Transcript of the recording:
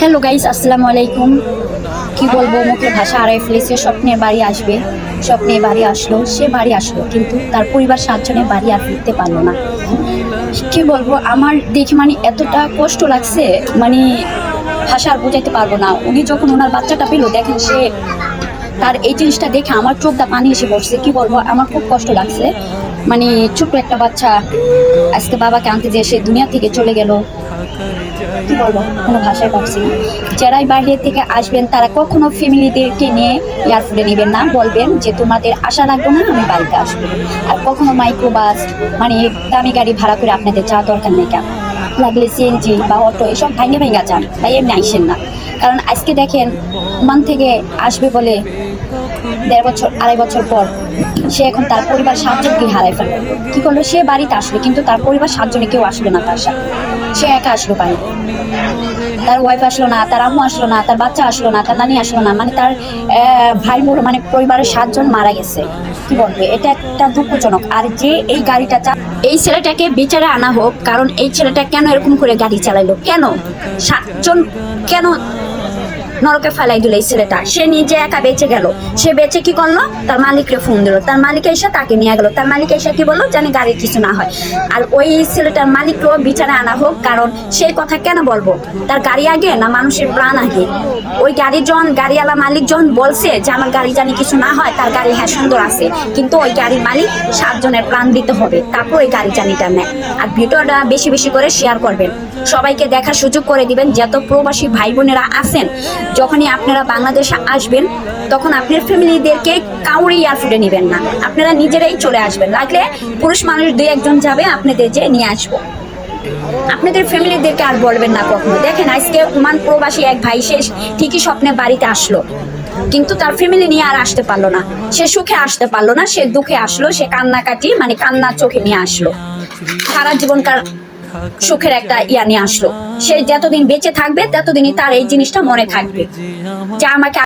Hello guys আসসালামু আলাইকুম কি বলব মুখের ভাষা হারাই ফেলেছে স্বপ্নের বাড়ি আসবে। স্বপ্নে বাড়ি আসলো, সে বাড়ি আসলো, কিন্তু তার পরিবার সাতজনে বাড়ি আর ফিরতে পারল না। কি বলব, আমার দেখে মানে এতটা কষ্ট লাগছে মানে ভাষা আর বোঝাইতে পারব না। উনি যখন ওনার বাচ্চাটা পেল, দেখেন সে তার এই জিনিসটা দেখে আমার চোখটা পানি এসে পড়ছে। কি বলব, আমার খুব কষ্ট লাগছে। মানে ছোট্ট একটা বাচ্চা, আজকে বাবাকে আনতে যেয়ে সে দুনিয়া থেকে চলে গেল। কোনো ভাষায় পারছি না। যারাই বাইরে থেকে আসবেন তারা কখনো ফ্যামিলিদেরকে নিয়ে এয়ারপোর্টে নেবেন না। বলবেন যে তোমাদের আশা লাগবে না আমি বাড়িতে আসব। আর কখনো মাইক্রো বাস মানে দামি গাড়ি ভাড়া করে আপনাদের যাওয়া দরকার নেই কেন? লাগলে সিএনজি বা অটো এসব ভাঙে ভেঙে যান তাই এমনি আইসেন না। কারণ আজকে দেখেন মান থেকে আসবে বলে দেড় বছর আড়াই বছর পর সে এখন তার পরিবার সাতজনকে হারাই ফেলবে কি করল? সে বাড়িতে আসলো কিন্তু তার পরিবার সাতজনে কেউ আসলো না তার সাথে। সে একা আসলো বাড়িতে তার ওয়াইফ আসলো না, তার আম্মু আসলো না, তার বাচ্চা আসলো না, তার নানি আসলো না মানে তার ভাই মোড় মানে পরিবারের সাতজন মারা গেছে। কি বলবে, এটা একটা দুঃখজনক। আর যে এই গাড়িটা চা, এই ছেলেটাকে বিচারে আনা হোক, কারণ এই ছেলেটা কেন এরকম করে গাড়ি চালাইলো? কেন? সাতজন কেন নরকে ফেলাই দিল এই ছেলেটা। সে নিজে একা বেঁচে গেল। সে বেঁচে কি করল? তার মালিককে ফোন দিল। তার মালিক এসে তাকে নিয়ে গেল। তার মালিক এসে কি বলল? জানি গাড়ির কিছু না হয়। আর ওই ছেলেটার মালিককেও বিচারে আনা হোক, কারণ সেই কথা কেন বলব? তার গাড়ি আগে না মানুষের প্রাণ আগে? ওই গাড়ির জন গাড়িওয়ালা মালিক জন বলছে যে, আমার গাড়ি জানি কিছু না হয়, তার গাড়ি হ্যাঁ সুন্দর আছে। কিন্তু ওই গাড়ির মালিক সাতজনের প্রাণ দিতে হবে। তারপর ওই গাড়ি জানিটা নেয়। আর ভিডিওটা বেশি বেশি করে শেয়ার করবেন। সবাইকে দেখার সুযোগ করে দিবেন। যত প্রবাসী ভাই বোনেরা আছেন যখনই আপনারা বাংলাদেশে আসবেন, তখন আপনার ফ্যামিলিদেরকে কাউরে এয়ারফুটে নেবেন না। আপনারা নিজেরাই চলে আসবেন। লাগলে পুরুষ মানুষ দুই একজন যাবে, আপনাদের যে নিয়ে আসব। আপনাদের ফ্যামিলিদেরকে আর বলবেন না কখনো। দেখেন, আজকে ওমান প্রবাসী এক ভাই শেষ ঠিকই স্বপ্নে বাড়িতে আসলো। কিন্তু তার ফ্যামিলি নিয়ে আর আসতে পারল না। সে সুখে আসতে পারল না, সে দুঃখে আসলো, সে কান্নাকাটি মানে কান্নার চোখে নিয়ে আসলো। সারা জীবনকার সুখের একটা ইয়া নিয়ে আসলো। সে যতদিন বেঁচে থাকবে ততদিনই তার এই জিনিসটা মনে থাকবে। যে আমাকে